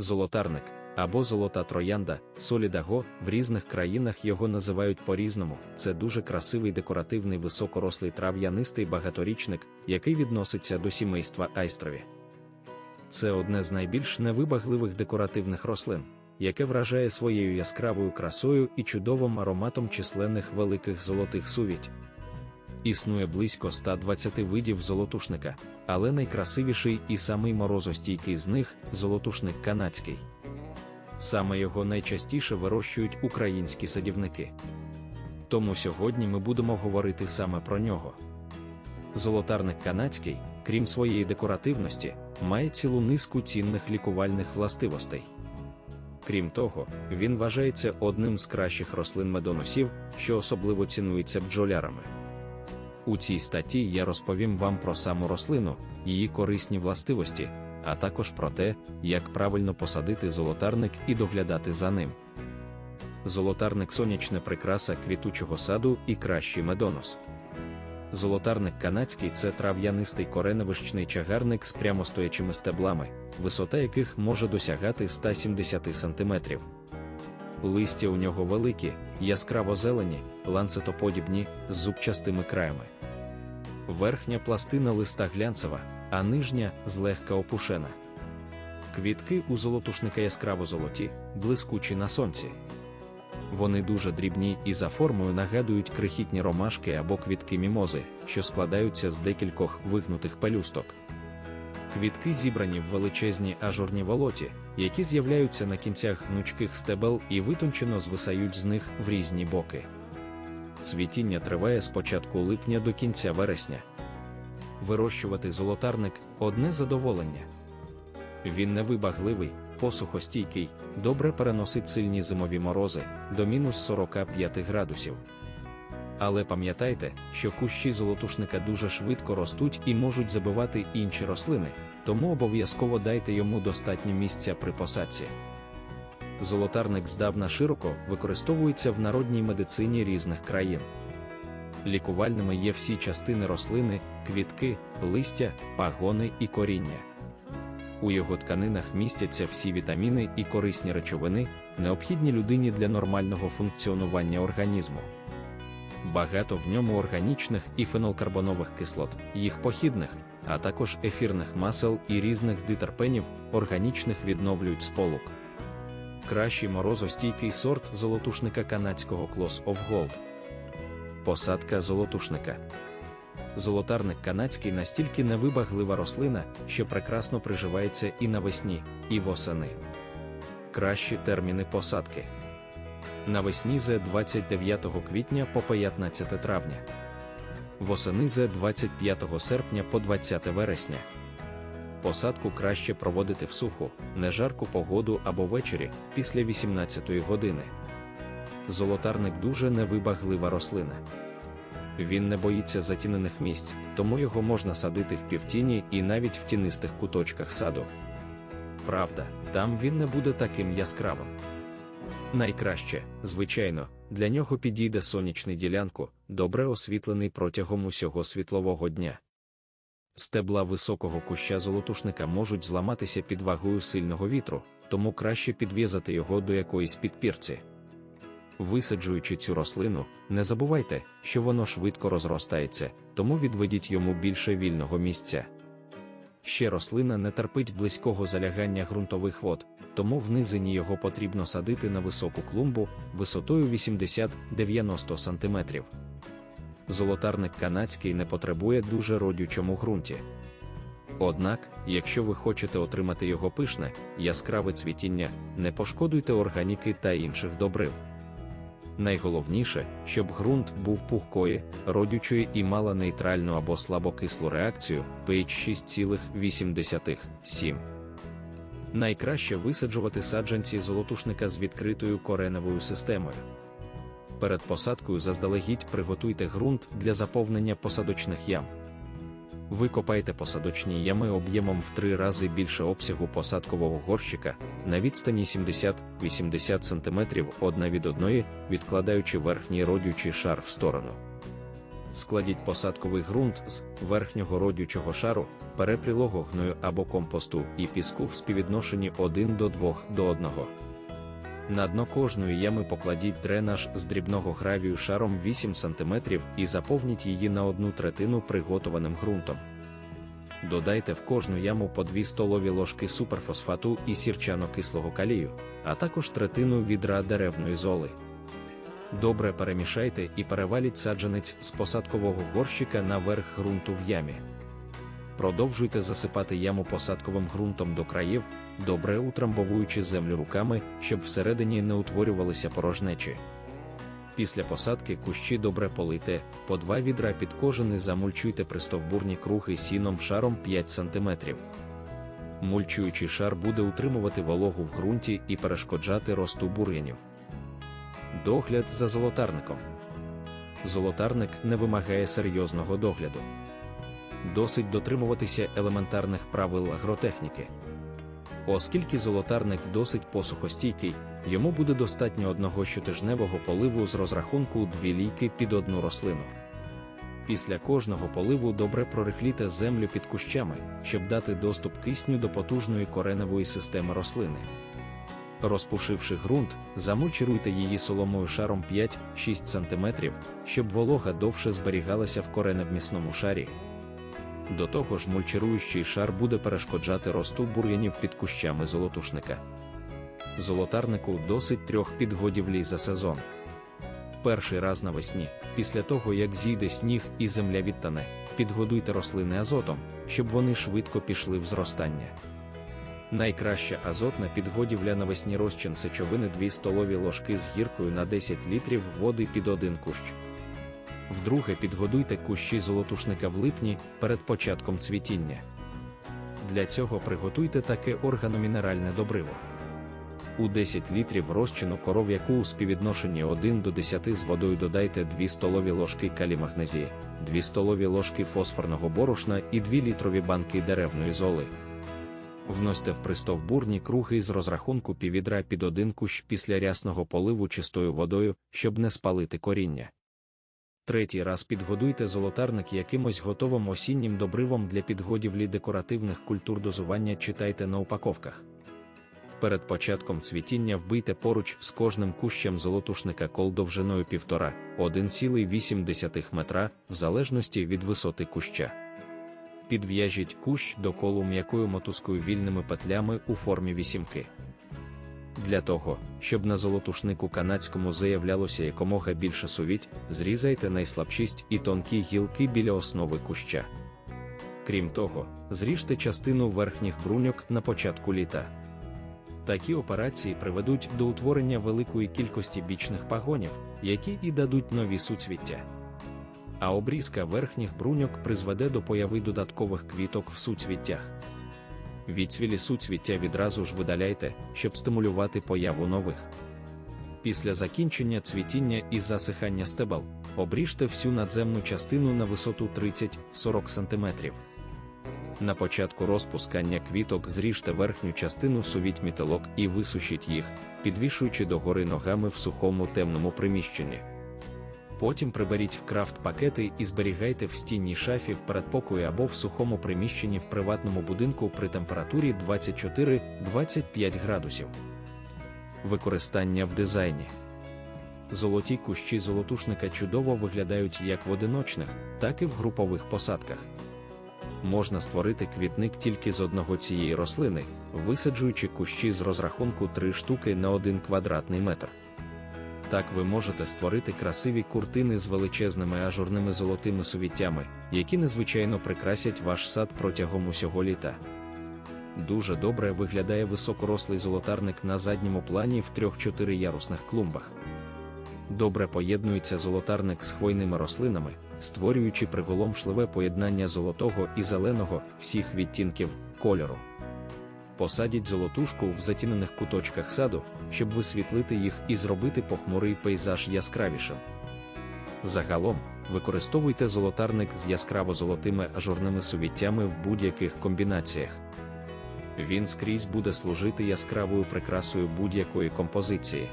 Золотарник або золота троянда, солідаго, в різних країнах його називають по-різному. Це дуже красивий декоративний високорослий трав'янистий багаторічник, який відноситься до сімейства айстрові. Це одне з найбільш невибагливих декоративних рослин, яке вражає своєю яскравою красою і чудовим ароматом численних великих золотих сувідь. Існує близько 120 видів золотушника, але найкрасивіший і самий морозостійкий з них золотушник канадський. Саме його найчастіше вирощують українські садівники. Тому сьогодні ми будемо говорити саме про нього. Золотарник канадський, крім своєї декоративності, має цілу низку цінних лікувальних властивостей. Крім того, він вважається одним з кращих рослин медоносів, що особливо цінується бджолярами. У цій статті я розповім вам про саму рослину, її корисні властивості, а також про те, як правильно посадити золотарник і доглядати за ним. Золотарник сонячна прикраса квітучого саду і кращий медонос. Золотарник канадський це трав'янистий кореневищний чагарник з прямостоячими стеблами, висота яких може досягати 170 см. Листя у нього великі, яскраво зелені, ланцетоподібні, з зубчастими краями. Верхня пластина листа глянцева, а нижня злегка опушена. Квітки у золотушника яскраво золоті, блискучі на сонці. Вони дуже дрібні і за формою нагадують крихітні ромашки або квітки мімози, що складаються з декількох вигнутих пелюсток. Квітки зібрані в величезні ажурні волоті, які з'являються на кінцях гнучких стебел і витончено звисають з них в різні боки. Цвітіння триває з початку липня до кінця вересня. Вирощувати золотарник одне задоволення. Він невибагливий, посухостійкий, добре переносить сильні зимові морози до мінус 45 градусів. Але пам'ятайте, що кущі золотушника дуже швидко ростуть і можуть забивати інші рослини, тому обов'язково дайте йому достатньо місця при посадці. Золотарник здавна широко використовується в народній медицині різних країн. Лікувальними є всі частини рослини, квітки, листя, пагони і коріння. У його тканинах містяться всі вітаміни і корисні речовини, необхідні людині для нормального функціонування організму. Багато в ньому органічних і фенолкарбонових кислот, їх похідних, а також ефірних масел і різних дитерпенів, органічних відновлюють сполук. Кращий морозостійкий сорт золотушника канадського Close of Gold. Посадка золотушника. Золотарник канадський настільки невибаглива рослина, що прекрасно приживається і навесні, і восени. Кращі терміни посадки. Навесні з 29 квітня по 15 травня. Восени з 25 серпня по 20 вересня. Посадку краще проводити в суху, нежарку погоду або ввечері після 18 години. Золотарник дуже невибаглива рослина. Він не боїться затінених місць, тому його можна садити в півтіні і навіть в тінистих куточках саду. Правда, там він не буде таким яскравим. Найкраще, звичайно, для нього підійде сонячний ділянку, добре освітлений протягом усього світлового дня. Стебла високого куща золотушника можуть зламатися під вагою сильного вітру, тому краще підв'язати його до якоїсь підпірці. Висаджуючи цю рослину, не забувайте, що воно швидко розростається, тому відведіть йому більше вільного місця. Ще рослина не терпить близького залягання ґрунтових вод, тому в низині його потрібно садити на високу клумбу висотою 80-90 см. Золотарник канадський не потребує дуже родючому ґрунті. Однак, якщо ви хочете отримати його пишне, яскраве цвітіння, не пошкодуйте органіки та інших добрив. Найголовніше, щоб ґрунт був пухкої, родючої і мала нейтральну або слабокислу реакцію pH 6,8. Найкраще висаджувати саджанці золотушника з відкритою кореневою системою. Перед посадкою заздалегідь приготуйте ґрунт для заповнення посадочних ям. Викопайте посадочні ями об'ємом в три рази більше обсягу посадкового горщика на відстані 70-80 см одна від одної, відкладаючи верхній родючий шар в сторону. складіть посадковий ґрунт з верхнього родючого шару, перепрілого гною або компосту і піску в співвідношенні 1 до 2 до 1. На дно кожної ями покладіть дренаж з дрібного гравію шаром 8 см і заповніть її на одну третину приготованим ґрунтом. Додайте в кожну яму по 2 столові ложки суперфосфату і сірчано-кислого калію, а також третину відра деревної золи. Добре перемішайте і переваліть саджанець з посадкового горщика на верх ґрунту в ямі. Продовжуйте засипати яму посадковим ґрунтом до країв, добре утрамбовуючи землю руками, щоб всередині не утворювалися порожнечі. Після посадки кущі добре полийте, по два відра під кожен і замульчуйте пристовбурні круги сіном шаром 5 см. Мульчуючий шар буде утримувати вологу в ґрунті і перешкоджати росту бур'янів. Догляд за золотарником. Золотарник не вимагає серйозного догляду. Досить дотримуватися елементарних правил агротехніки. Оскільки золотарник досить посухостійкий, йому буде достатньо одного щотижневого поливу з розрахунку дві лійки під одну рослину. Після кожного поливу добре прорихліте землю під кущами, щоб дати доступ кисню до потужної кореневої системи рослини. Розпушивши ґрунт, замульчируйте її соломою шаром 5-6 см, щоб волога довше зберігалася в кореневмісному шарі. До того ж, мульчируючий шар буде перешкоджати росту бур'янів під кущами золотушника. Золотарнику досить трьох підгодівлі за сезон. Перший раз навесні, після того як зійде сніг і земля відтане, підгодуйте рослини азотом, щоб вони швидко пішли в зростання. Найкраща азотна підгодівля навесні розчин сечовини 2 столові ложки з гіркою на 10 літрів води під один кущ. Вдруге підгодуйте кущі золотушника в липні перед початком цвітіння. Для цього приготуйте таке органомінеральне добриво. У 10 літрів розчину коров'яку у співвідношенні 1 до 10 з водою додайте 2 столові ложки калімагнезії, 2 столові ложки фосфорного борошна і 2 літрові банки деревної золи. Вносьте в пристовбурні круги з розрахунку піввідра під один кущ після рясного поливу чистою водою, щоб не спалити коріння. Третій раз підгодуйте золотарник якимось готовим осіннім добривом для підгодівлі декоративних культур дозування читайте на упаковках. Перед початком цвітіння вбийте поруч з кожним кущем золотушника кол довжиною 1,5-1,8 метра, в залежності від висоти куща. Підв'яжіть кущ до колу м'якою мотузкою вільними петлями у формі вісімки. Для того, щоб на золотушнику канадському заявлялося якомога більше сувіть, зрізайте найслабшість і тонкі гілки біля основи куща. Крім того, зріжте частину верхніх бруньок на початку літа. Такі операції приведуть до утворення великої кількості бічних пагонів, які і дадуть нові суцвіття. А обрізка верхніх бруньок призведе до появи додаткових квіток в суцвіттях. Відцвілі суцвіття відразу ж видаляйте, щоб стимулювати появу нових. Після закінчення цвітіння і засихання стебел, обріжте всю надземну частину на висоту 30-40 см. На початку розпускання квіток зріжте верхню частину сувіть мітелок і висушіть їх, підвішуючи догори ногами в сухому темному приміщенні. Потім приберіть в крафт пакети і зберігайте в стінній шафі в передпокої або в сухому приміщенні в приватному будинку при температурі 24-25 градусів. Використання в дизайні. Золоті кущі золотушника чудово виглядають як в одиночних, так і в групових посадках. Можна створити квітник тільки з одного цієї рослини, висаджуючи кущі з розрахунку 3 штуки на 1 квадратний метр. Так ви можете створити красиві куртини з величезними ажурними золотими сувіттями, які незвичайно прикрасять ваш сад протягом усього літа. Дуже добре виглядає високорослий золотарник на задньому плані в 3-4 ярусних клумбах. Добре поєднується золотарник з хвойними рослинами, створюючи приголомшливе поєднання золотого і зеленого всіх відтінків кольору посадіть золотушку в затінених куточках саду, щоб висвітлити їх і зробити похмурий пейзаж яскравішим. Загалом, використовуйте золотарник з яскраво-золотими ажурними сувіттями в будь-яких комбінаціях. Він скрізь буде служити яскравою прикрасою будь-якої композиції.